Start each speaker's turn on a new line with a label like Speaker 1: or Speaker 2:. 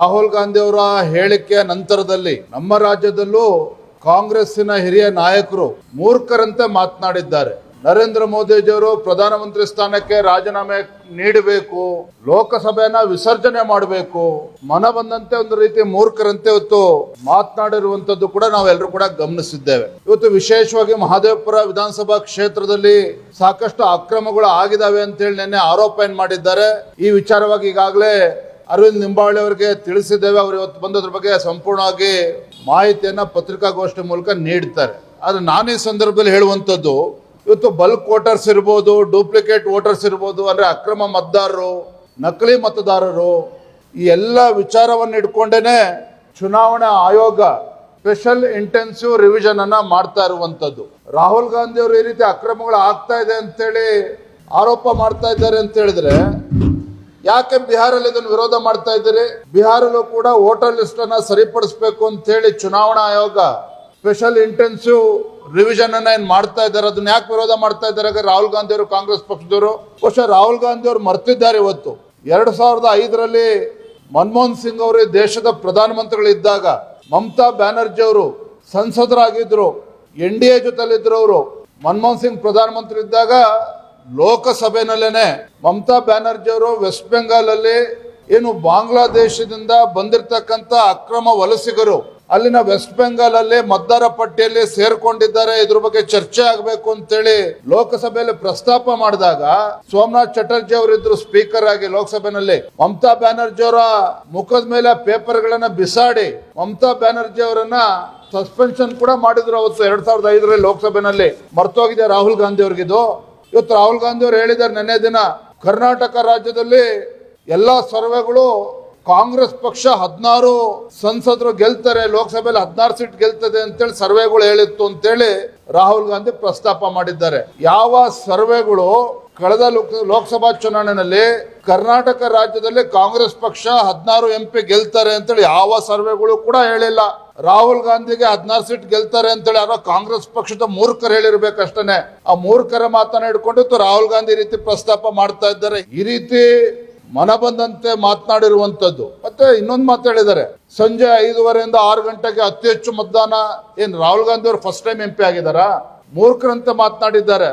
Speaker 1: ರಾಹುಲ್ ಗಾಂಧಿ ಅವರ ಹೇಳಿಕೆಯ ನಂತರದಲ್ಲಿ ನಮ್ಮ ರಾಜ್ಯದಲ್ಲೂ ಕಾಂಗ್ರೆಸ್ಸಿನ ಹಿರಿಯ ನಾಯಕರು ಮೂರ್ಖರಂತೆ ಮಾತನಾಡಿದ್ದಾರೆ. ನರೇಂದ್ರ ಮೋದಿಜಿಯವರು ಪ್ರಧಾನಮಂತ್ರಿ ಸ್ಥಾನಕ್ಕೆ ರಾಜೀನಾಮೆ ನೀಡಬೇಕು, ಲೋಕಸಭೆಯನ್ನ ವಿಸರ್ಜನೆ ಮಾಡಬೇಕು ಮನ ಬಂದಂತೆ ಒಂದು ರೀತಿ ಮೂರ್ಖರಂತೆ ಇವತ್ತು ಮಾತನಾಡಿರುವಂತದ್ದು ಕೂಡ ನಾವೆಲ್ಲರೂ ಕೂಡ ಗಮನಿಸಿದ್ದೇವೆ. ಇವತ್ತು ವಿಶೇಷವಾಗಿ ಮಹದೇವಪುರ ವಿಧಾನಸಭಾ ಕ್ಷೇತ್ರದಲ್ಲಿ ಸಾಕಷ್ಟು ಅಕ್ರಮಗಳು ಆಗಿದಾವೆ ಅಂತ ಹೇಳಿ ನಿನ್ನೆ ಆರೋಪ ಏನ್ ಮಾಡಿದ್ದಾರೆ, ಈ ವಿಚಾರವಾಗಿ ಈಗಾಗಲೇ ಅರವಿಂದ್ ನಿಂಬಾವಳಿ ಅವರಿಗೆ ತಿಳಿಸಿದ್ದೇವೆ, ಅವರು ಇವತ್ತು ಬಂದದ್ರ ಬಗ್ಗೆ ಸಂಪೂರ್ಣವಾಗಿ ಮಾಹಿತಿಯನ್ನ ಪತ್ರಿಕಾಗೋಷ್ಠಿ ಮೂಲಕ ನೀಡ್ತಾರೆ. ಆದರೆ ನಾನು ಈ ಸಂದರ್ಭದಲ್ಲಿ ಹೇಳುವಂಥದ್ದು, ಇವತ್ತು ಬಲ್ಕ್ ವೋಟರ್ಸ್ ಇರ್ಬೋದು, ಡೂಪ್ಲಿಕೇಟ್ ವೋಟರ್ಸ್ ಇರ್ಬೋದು, ಅಂದ್ರೆ ಅಕ್ರಮ ಮತದಾರರು, ನಕಲಿ ಮತದಾರರು, ಈ ಎಲ್ಲ ವಿಚಾರವನ್ನು ಇಟ್ಕೊಂಡೇನೆ ಚುನಾವಣಾ ಆಯೋಗ ಸ್ಪೆಷಲ್ ಇಂಟೆನ್ಸಿವ್ ರಿವಿಷನ್ ಅನ್ನ ಮಾಡ್ತಾ ಇರುವಂತದ್ದು ರಾಹುಲ್ ಗಾಂಧಿ ಅವರು ಈ ರೀತಿ ಅಕ್ರಮಗಳು ಆಗ್ತಾ ಇದೆ ಅಂತೇಳಿ ಆರೋಪ ಮಾಡ್ತಾ ಇದ್ದಾರೆ ಅಂತ ಹೇಳಿದ್ರೆ ಯಾಕೆ ಬಿಹಾರಲ್ಲಿ ಇದನ್ನು ವಿರೋಧ ಮಾಡ್ತಾ ಇದ್ದೀರಿ? ಬಿಹಾರಲ್ಲೂ ಕೂಡ ವೋಟರ್ ಲಿಸ್ಟ್ ಅನ್ನ ಸರಿಪಡಿಸಬೇಕು ಅಂತ ಹೇಳಿ ಚುನಾವಣಾ ಆಯೋಗ ಸ್ಪೆಷಲ್ ಇಂಟೆನ್ಸಿವ್ ರಿವಿಷನ್ ಅನ್ನ ಏನ್ ಮಾಡ್ತಾ ಇದ್ದಾರೆ? ಅದನ್ನ ಯಾಕೆ ವಿರೋಧ ಮಾಡ್ತಾ ಇದ್ದಾರೆ? ರಾಹುಲ್ ಗಾಂಧಿ ಅವರು, ಕಾಂಗ್ರೆಸ್ ಪಕ್ಷದವರು. ಬಹುಶಃ ರಾಹುಲ್ ಗಾಂಧಿ ಅವರು ಮರ್ತಿದ್ದಾರೆ ಇವತ್ತು. ಎರಡ್ ಸಾವಿರದ ಐದರಲ್ಲಿ ಮನಮೋಹನ್ ಸಿಂಗ್ ಅವರು ದೇಶದ ಪ್ರಧಾನಮಂತ್ರಿಗಳಿದ್ದಾಗ ಮಮತಾ ಬ್ಯಾನರ್ಜಿ ಅವರು ಸಂಸದರಾಗಿದ್ರು. ಎನ್ ಡಿ ಎ ಜೊತೆಲಿದ್ರು ಅವರು ಮನಮೋಹನ್ ಸಿಂಗ್ ಪ್ರಧಾನಮಂತ್ರಿ ಇದ್ದಾಗ ಲೋಕಸಭೆನಲ್ಲೇನೆ ಮಮತಾ ಬ್ಯಾನರ್ಜಿ ಅವರು ವೆಸ್ಟ್ ಬೆಂಗಾಲ್ ಅಲ್ಲಿ ಏನು ಬಾಂಗ್ಲಾದೇಶದಿಂದ ಬಂದಿರತಕ್ಕಂತ ಅಕ್ರಮ ವಲಸಿಗರು ಅಲ್ಲಿನ ವೆಸ್ಟ್ ಬೆಂಗಾಲ್ ಅಲ್ಲಿ ಮತದಾರ ಪಟ್ಟಿಯಲ್ಲಿ ಸೇರ್ಕೊಂಡಿದ್ದಾರೆ. ಇದ್ರ ಬಗ್ಗೆ ಚರ್ಚೆ ಆಗಬೇಕು ಅಂತೇಳಿ ಲೋಕಸಭೆಯಲ್ಲಿ ಪ್ರಸ್ತಾಪ ಮಾಡಿದಾಗ ಸೋಮನಾಥ್ ಚಟರ್ಜಿ ಅವರಿದ್ರು ಸ್ಪೀಕರ್ ಆಗಿ ಲೋಕಸಭೆನಲ್ಲಿ ಮಮತಾ ಬ್ಯಾನರ್ಜಿ ಅವರ ಮುಖದ ಮೇಲೆ ಪೇಪರ್ ಗಳನ್ನ ಬಿಸಾಡಿ ಮಮತಾ ಬ್ಯಾನರ್ಜಿ ಅವರನ್ನ ಸಸ್ಪೆನ್ಷನ್ ಕೂಡ ಮಾಡಿದ್ರು ಅವತ್ತು ಎರಡ್ ಸಾವಿರದ ಐದರಲ್ಲಿ ಲೋಕಸಭೆನಲ್ಲಿ. ಮರ್ತೋಗಿದೆ ರಾಹುಲ್ ಗಾಂಧಿ ಅವ್ರಿಗಿದು. ಇವತ್ತು ರಾಹುಲ್ ಗಾಂಧಿ ಅವರು ಹೇಳಿದ್ದಾರೆ ನಿನ್ನೆ ದಿನ, ಕರ್ನಾಟಕ ರಾಜ್ಯದಲ್ಲಿ ಎಲ್ಲ ಸರ್ವೆಗಳು ಕಾಂಗ್ರೆಸ್ ಪಕ್ಷ ಹದಿನಾರು ಸಂಸದರು ಗೆಲ್ತಾರೆ, ಲೋಕಸಭೆಯಲ್ಲಿ ಹದಿನಾರು ಸೀಟ್ ಗೆಲ್ತದೆ ಅಂತೇಳಿ ಸರ್ವೆಗಳು ಹೇಳಿತ್ತು ಅಂತೇಳಿ ರಾಹುಲ್ ಗಾಂಧಿ ಪ್ರಸ್ತಾಪ ಮಾಡಿದ್ದಾರೆ. ಯಾವ ಸರ್ವೆಗಳು ಕಳೆದ ಲೋಕ- ಲೋಕಸಭಾ ಚುನಾವಣೆಯಲ್ಲಿ ಕರ್ನಾಟಕ ರಾಜ್ಯದಲ್ಲಿ ಕಾಂಗ್ರೆಸ್ ಪಕ್ಷ ಹದಿನಾರು ಎಂ ಪಿ ಗೆಲ್ತಾರೆ ಅಂತೇಳಿ ಯಾವ ಸರ್ವೆಗಳು ಕೂಡ ಹೇಳಿಲ್ಲ. ರಾಹುಲ್ ಗಾಂಧಿಗೆ ಹದಿನಾರು ಸೀಟ್ ಗೆಲ್ತಾರೆ ಅಂತೇಳಿ ಯಾರೋ ಕಾಂಗ್ರೆಸ್ ಪಕ್ಷದ ಮೂರ್ಖರು ಹೇಳಿರ್ಬೇಕಷ್ಟೇ ಆ ಮೂರ್ಖರ ಮಾತನ್ನ ಹಿಡ್ಕೊಂಡಿತ್ತು ರಾಹುಲ್ ಗಾಂಧಿ ಈ ರೀತಿ ಪ್ರಸ್ತಾಪ ಮಾಡ್ತಾ ಇದ್ದಾರೆ. ಈ ರೀತಿ ಮನ ಬಂದಂತೆ ಮಾತನಾಡಿರುವಂತದ್ದು ಮತ್ತೆ ಇನ್ನೊಂದು ಮಾತು ಹೇಳಿದ್ದಾರೆ. ಸಂಜೆ ಐದುವರೆಯಿಂದ ಆರು ಗಂಟೆಗೆ ಅತಿ ಹೆಚ್ಚು ಮತದಾನ ಏನ್ ರಾಹುಲ್ ಗಾಂಧಿ ಅವರು ಫಸ್ಟ್ ಟೈಮ್ ಎಂ ಪಿ ಆಗಿದಾರಾ ಮೂರ್ಖರಂತೆ ಮಾತನಾಡಿದ್ದಾರೆ.